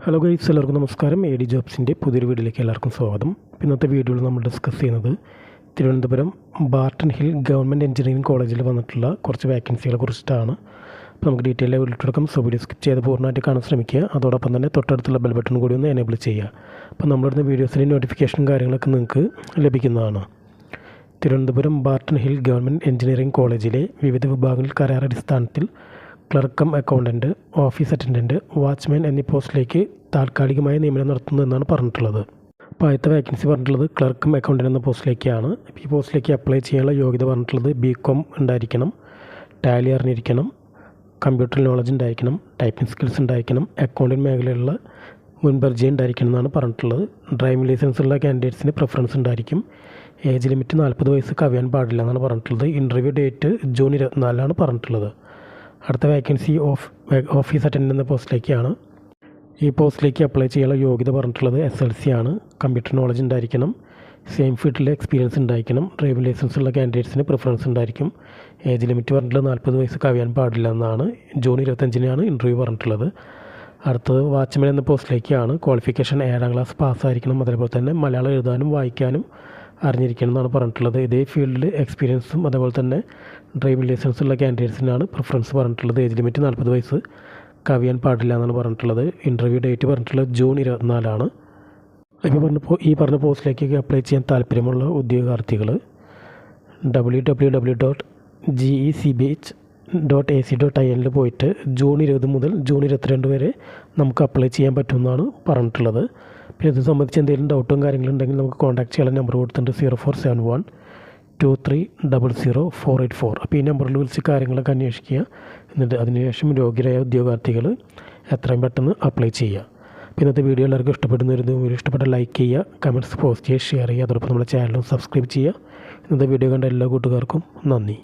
Hello guys എല്ലാവർക്കും നമസ്കാരം. A D ജോബ്സിന്റെ പുതിയൊരു വീഡിയോയിലേക്ക് എല്ലാവർക്കും സ്വാഗതം. ഇന്നത്തെ വീഡിയോയിൽ നമ്മൾ ഡിസ്കസ് ചെയ്യുന്നത് Thiruvananthapuram Barton hill government engineering കോളേജിൽ വന്നിട്ടുള്ള കുറച്ച് വേക്കൻസികളെ കുറിച്ചിട്ടാണ്. അപ്പോൾ നമുക്ക് ഡീറ്റെയിൽ വീട്ടിലെടുക്കാം സോ വീഡിയോ സ്കിപ്പ് ചെയ്ത് പൂർണമായിട്ട് കാണാൻ ശ്രമിക്കുക. അതോടൊപ്പം തന്നെ തൊട്ടടുത്തുള്ള ബെൽ ബട്ടൺ കൂടി ഒന്ന് എനേബിൾ ചെയ്യുക. അപ്പോൾ നമ്മളിടുന്ന വീഡിയോസിന്റെ നോട്ടിഫിക്കേഷനും കാര്യങ്ങളൊക്കെ നിങ്ങൾക്ക് ലഭിക്കുന്നതാണ്. Thiruvananthapuram Barton hill government engineering കോളേജിലെ വിവിധ വിഭാഗങ്ങളിൽ കരാറടിസ്ഥാനത്തിൽ ക്ലർക്കം അക്കൗണ്ടന്റ് ഓഫീസ് അറ്റൻഡന്റ് വാച്ച്മാൻ എന്നീ പോസ്റ്റിലേക്ക് താൽക്കാലികമായി നിയമനം നടത്തുന്നു എന്നാണ് പറഞ്ഞിട്ടുള്ളത്. അപ്പോൾ ആദ്യത്തെ വേക്കൻസി പറഞ്ഞിട്ടുള്ളത് ക്ലർക്കും അക്കൗണ്ടന്റ് എന്ന പോസ്റ്റിലേക്കാണ്. ഈ പോസ്റ്റിലേക്ക് അപ്ലൈ ചെയ്യാനുള്ള യോഗ്യത പറഞ്ഞിട്ടുള്ളത് ബി കോം ഉണ്ടായിരിക്കണം ടാലി അറിഞ്ഞിരിക്കണം കമ്പ്യൂട്ടർ നോളജ് ഉണ്ടായിരിക്കണം ടൈപ്പിംഗ് സ്കിൽസ് ഉണ്ടായിരിക്കണം അക്കൗണ്ടിങ് മേഖലയിലുള്ള മുൻപരിചയം ഉണ്ടായിരിക്കണം എന്നാണ് പറഞ്ഞിട്ടുള്ളത്. ഡ്രൈവിംഗ് ലൈസൻസ് ഉള്ള കാൻഡിഡേറ്റ്സിന് പ്രിഫറൻസ് ഉണ്ടായിരിക്കും. ഏജ് ലിമിറ്റ് നാൽപ്പത് വയസ്സ് കവിയാൻ പാടില്ല എന്നാണ് പറഞ്ഞിട്ടുള്ളത്. ഇന്റർവ്യൂ ഡേറ്റ് ജൂൺ ഇരുപത്തിനാലിലാണ് പറഞ്ഞിട്ടുള്ളത്. അടുത്ത വേക്കൻസി ഓഫ് ഓഫീസ് അറ്റൻഡ് എന്ന പോസ്റ്റിലേക്കാണ്. ഈ പോസ്റ്റിലേക്ക് അപ്ലൈ ചെയ്യാനുള്ള യോഗ്യത പറഞ്ഞിട്ടുള്ളത് എസ് എൽ സി ആണ്. കമ്പ്യൂട്ടർ നോളജ് ഉണ്ടായിരിക്കണം. സെയിം ഫീൽഡിൽ എക്സ്പീരിയൻസ് ഉണ്ടായിരിക്കണം. ഡ്രൈവിംഗ് ലൈസൻസ് ഉള്ള കാൻഡിഡേറ്റ്സിന് പ്രിഫറൻസ് ഉണ്ടായിരിക്കും. ഏജ് ലിമിറ്റ് പറഞ്ഞിട്ടുള്ളത് നാൽപ്പത് വയസ്സ് കവിയാൻ പാടില്ല എന്നാണ്. ജൂൺ ഇരുപത്തഞ്ചിനാണ് ഇന്റർവ്യൂ പറഞ്ഞിട്ടുള്ളത്. അടുത്തത് വാച്ച്മാൻ എന്ന പോസ്റ്റിലേക്കാണ് ക്വാളിഫിക്കേഷൻ ഏഴാം ക്ലാസ് പാസ്സായിരിക്കണം അതേപോലെ തന്നെ മലയാളം എഴുതാനും വായിക്കാനും അറിഞ്ഞിരിക്കണം എന്നാണ് പറഞ്ഞിട്ടുള്ളത്. ഇതേ ഫീൽഡിൽ എക്സ്പീരിയൻസും അതേപോലെ തന്നെ ഡ്രൈവിംഗ് ലൈസൻസ് ഉള്ള കാൻഡിഡേറ്റ്സിനാണ് പ്രിഫറൻസ് പറഞ്ഞിട്ടുള്ളത്. ഏജ് ലിമിറ്റ് നാൽപ്പത് വയസ്സ് കവിയാൻ പാടില്ല എന്നാണ് പറഞ്ഞിട്ടുള്ളത്. ഇന്റർവ്യൂ ഡേറ്റ് പറഞ്ഞിട്ടുള്ളത് ജൂൺ ഇരുപത്തിനാലാണ്. ഇപ്പോൾ പറഞ്ഞപ്പോൾ ഈ പറഞ്ഞ പോസ്റ്റിലേക്ക് അപ്ലൈ ചെയ്യാൻ താല്പര്യമുള്ള ഉദ്യോഗാർത്ഥികൾ W W W dot G E C B H dot A C dot I എനിൽ പോയിട്ട് ജൂൺ ഇരുപത് മുതൽ ജൂൺ ഇരുപത്തിരണ്ട് വരെ നമുക്ക് അപ്ലൈ ചെയ്യാൻ പറ്റുമെന്നാണ് പറഞ്ഞിട്ടുള്ളത്. പിന്നെ ഇത് സംബന്ധിച്ച് എന്തെങ്കിലും ഡൗട്ടും കാര്യങ്ങളും ഉണ്ടെങ്കിൽ നമുക്ക് കോൺടാക്ട് ചെയ്യാൻ നമ്പർ കൊടുത്തിട്ടുണ്ട്. Zero four seven one two three double zero four eight four അപ്പോൾ ഈ നമ്പറിൽ വിളിച്ച് കാര്യങ്ങളൊക്കെ അന്വേഷിക്കുക. എന്നിട്ട് അതിനുശേഷം യോഗ്യരായ ഉദ്യോഗാർത്ഥികൾ എത്രയും പെട്ടെന്ന് അപ്ലൈ ചെയ്യുക. ഇന്നത്തെ വീഡിയോ എല്ലാവർക്കും ഇഷ്ടപ്പെടുന്ന ഒരു വീഡിയോ ഇഷ്ടപ്പെട്ട ലൈക്ക് ചെയ്യുക കമന്റ്സ് പോസ്റ്റ് ചെയ്യുക ഷെയർ ചെയ്യുക. അതോടൊപ്പം നമ്മുടെ ചാനലും സബ്സ്ക്രൈബ് ചെയ്യുക. ഇന്നത്തെ വീഡിയോ കണ്ട എല്ലാ കൂട്ടുകാർക്കും നന്ദി.